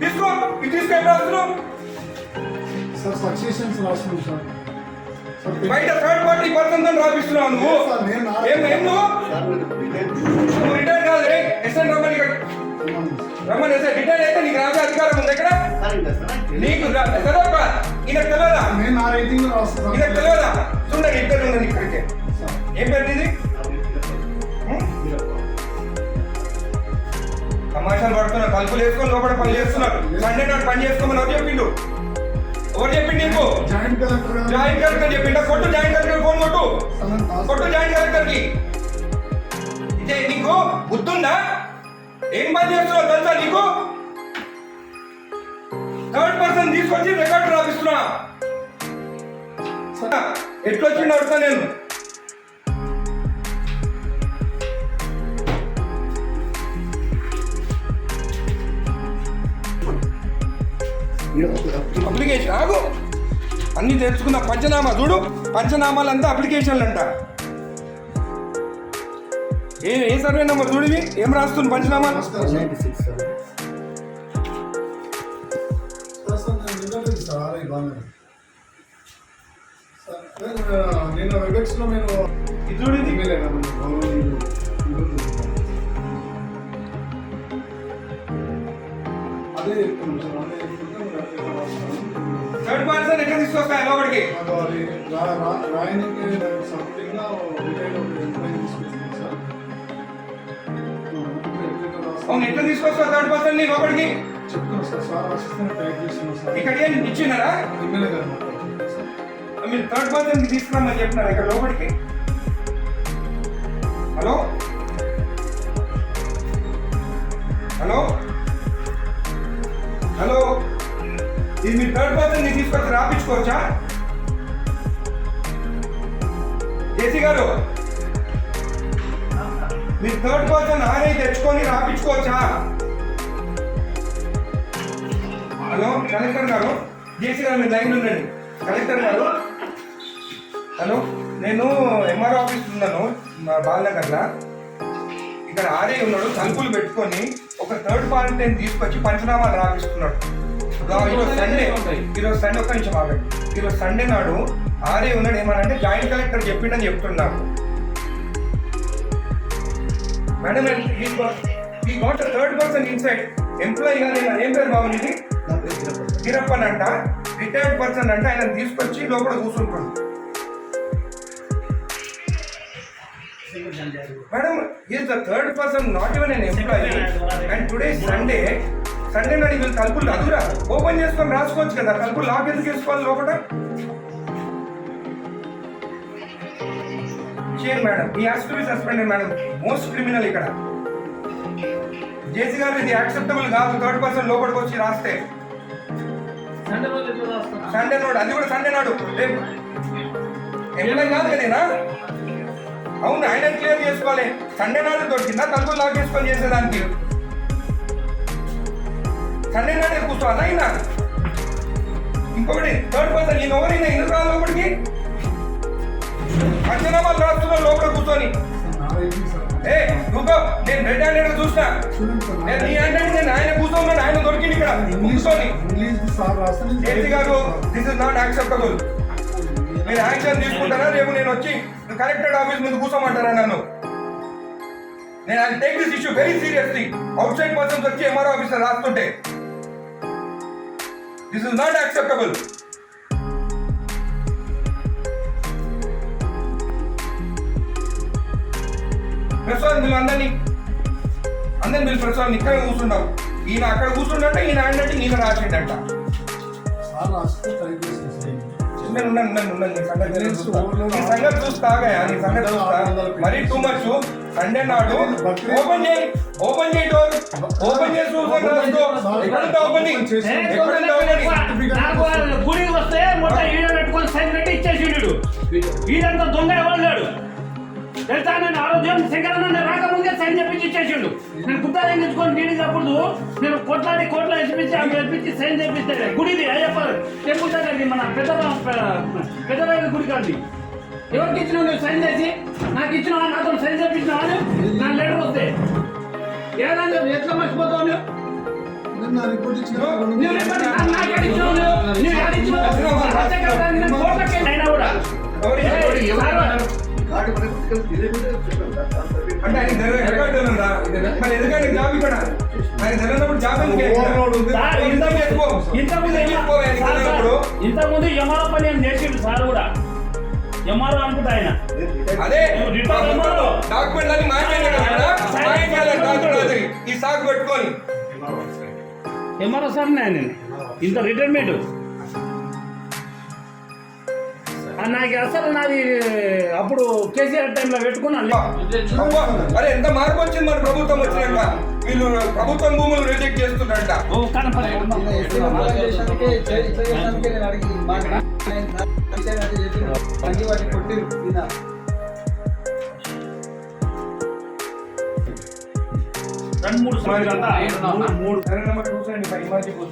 తీసుకో ఇది తీసుకో! ఎక్కడ వస్తున్నావు సార్ సక్సెషన్స్ బయట థర్డ్ పార్టీ పర్సన్తో రాపిస్తున్నావు నువ్వు. ఏం ఏం నువ్వు? రిటైర్. కాదు రే ఎస్ఎన్ రమ్మని ఇక్కడ రమ్మని ఎస్ఎన్ రిటైర్ అయితే నీకు రాసే అధికారం ఉంది ఇక్కడ నీకు చదవక ఈయనకు తెలియదా ఈయనకు తెలియదా చూడండి ఇద్దరు ఉండండి ఇక్కడికి? ఏం పేరు ఇది తమాషాలు పడుతున్నా తలుపులు వేసుకొని లోపల పని చేస్తున్నారు. సండే నాడు పని చేసుకోమని ఎవరు చెప్పిండు? ఎవరు చెప్పిండు నీకు? జాయింట్ కలెక్టర్ చెప్పిండా? కొట్టు జాయింట్ కలెక్టర్ ఫోన్ కొట్టు. కొట్టు జాయింట్ కలెక్టర్కి. ఇదే నీకు? బుద్ధుందా? ఏం పని చేస్తున్నావు తెలుసా నీకు? థర్డ్ పర్సన్ తీసుకొచ్చి రికార్డు రాపిస్తున్నా. ఎట్లొచ్చిండు అడుగుతా నేను. అప్లికేషన్ ఆగు. అన్ని తెలుసుకున్న పంచనామా చూడు. పంచనామాలంతా అప్లికేషన్లు అంట ఏ ఏ సర్వే నెంబర్ చూడివి ఏం రాస్తుంది పంచనామా? నమస్కారం సార్, నేను వినలేదు నేను- నేను వెబెక్స్లో థర్డ్ పర్సన్ ఎట్లా తీసుకొస్తాయి లోపలికి? అవును ఎట్లా తీసుకొస్తావు థర్డ్ పర్సన్ని లోపలికి ఇక్కడ ఏం ఇచ్చినారా మీరు థర్డ్ పర్సన్ తీసుకురామని చెప్పినారు ఇక్కడ లోపలికి. హలో? హలో? హలో? ఇది మీరు థర్డ్ పర్సన్ని తీసుకొచ్చి రాపించుకోవచ్చా? జేసీ గారు మీరు థర్డ్ పర్సన్ ఆనే తెచ్చుకొని రాపించుకోవచ్చా? హలో కలెక్టర్ గారు జేసీ గారు మీరు లైన్ ఉండండి. కలెక్టర్ గారు హలో నేను ఎంఆర్ ఆఫీస్ ఉన్నాను మా బాలనగర్లో. ఇక్కడ ఆర్ఏ ఉన్నాడు తలుపులు పెట్టుకొని ఒక థర్డ్ పార్టీని తీసుకొచ్చి పంచనామాలు రాపిస్తున్నాడు. ఈరోజు సండే ఈరోజు సండే ఒక్క నిమిషం ఆగండి. ఈరోజు సండే నాడు ఆర్ఏ ఉన్నాడు ఏమనంటే జాయింట్ కలెక్టర్ చెప్పిండని చెప్తున్నాను మేడం ఈ got third person inside. Employee కానీ ఏం పేరు బాబు ఇది వీరప్పన్ అంట రిటైర్డ్ పర్సన్ అంటే ఆయన తీసుకొచ్చి లోపల కూర్చుంటాడు madam is the third person not even an employee and today Sunday Sunday నాడు వీళ్ళు తలుపులు అదురా. ఓపెన్ చేసుకొని రాసుకోవచ్చు కదా. తలుపులు లాక్ ఎందుకు వేసుకోవాలి లోపల చేయండి madam he has to be suspended madam most criminal ఇక్కడ. జేసీ గారు ఇది యాక్సెప్టబుల్ కాదు. థర్డ్ పర్సన్ లోపలికి వచ్చి రాస్తే. సండే నాడు అది కూడా సండే నాడు రేపు. ఎంప్లాయ్ కాదు కదేనా? అవును ఆయన క్లియర్ చేసుకోవాలి. సండే నాడు దొరికిందా? తలుపులు లాక్ చేసుకొని చేసేదానికి. సండే నాడే కూర్చోవాలా అయినా ఇంకొకటి థర్డ్ పర్సన్ నేను ఎవరైనా ఎందుకు రాదు లోపలికి. పంచనామాలు రాస్తున్నా లోపల కూర్చొని. ఏ నువ్వు నేను రెడ్ హ్యాండెడ్ చూసిన. నేను నీ హ్యాండ్ నేను ఆయన కూర్చోన్నాడు ఆయన దొరికింది ఇక్కడ ఇంగ్లీష్ కూర్చొని. ఇంగ్లీష్ గారు దిస్ ఇస్ నాట్ యాక్సెప్టబుల్ మీరు యాక్షన్ తీసుకుంటారా? రేపు నేను వచ్చి కలెక్టరేట్ ఆఫీస్ ముందు కూర్చోమంటారా నన్ను? నేను I take this issue very seriously. Outside persons వచ్చి MRO officer రాస్తుంటే. This is not acceptable Prasad మీరు అందరినీ అందరిని మీరు ప్రసాద్ ఇక్కడ కూర్చున్నావు ఈయన అక్కడ కూర్చుండంటే ఈయన అంటే ఈయన రాసిండట. నేను ఉన్నాను ఉన్నాను ఉన్నాను నీ సంగతి చూస్తా. మరీ టూ మచ్ సండే నాడు ఓపెన్ చేయి ఓపెన్ చేయి డోర్ ఓపెన్ చేసి చూసాను రాసుకో. నాకు గుడికి వస్తే మొత్తం ఈడ పెట్టుకొని సైన్ పెట్టి ఇచ్చేసిండు. ఈడంతా దొంగ ఎవరు తెలుసా నేను ఆరోగ్యం శంకరన్న రాకముందే సైన్ చెప్పించి ఇచ్చేసిండు. నేను గుట్టాలు ఎంగించుకొని నీళ్ళు అప్పుడు నేను కొట్లాడి కోట్ల వేసిపించి అవి వేపించి సైన్ చేపిస్తే గుడిది అయ్యప్ప టెంపుల్ మన పెద్ద పెద్దరాయల గుడి కాదు ఎవరికి ఇచ్చినావు నువ్వు సైన్ చేసి? నాకు ఇచ్చినావా? నాతో సైన్ చేపించినావా నా లెటర్ వస్తే. ఏదన్నా ఎట్లా మర్చిపోతావు నువ్వు? రిపోర్ట్ నువ్వు రేపటి నా- నాకు అడిగినావు నువ్వు. నువ్వు అడిగినావు. కోర్టుకి అయినా కూడా. అంటే ఆయన జరగ- రికార్డు ఉందా? మరి ఎందుకంటే జాబ్ ఇక్కడ? ఆయన జరిగినప్పుడు జాబ్. ఇంతకుముందు ఎంఆర్ఓ పని ఏం చేసిండు సార్ కూడా? ఎంఆర్ఓ అనుకుంటా ఆయన. అదే. డాక్యుమెంట్ మాట్లాడారు డాక్యుమెంట్ ఈ సాగు పెట్టుకొని. ఎంఆర్ఓ సార్ ఆయన. ఇంత రిటైర్మెంట్ నాకు అసలు నాది అప్పుడు కేసీఆర్ టైంలో పెట్టుకున్నాను అరే ఎంత మార్పు వచ్చింది మన ప్రభుత్వం వచ్చినాక? వీళ్ళు ప్రభుత్వం భూములు రిజెక్ట్ చేస్తున్నారంట. ఓ కనపడ రెండు మూడు సంవత్సరాలు మూడు సరే నెంబర్ చూసండి పై ఇమాజిబుల్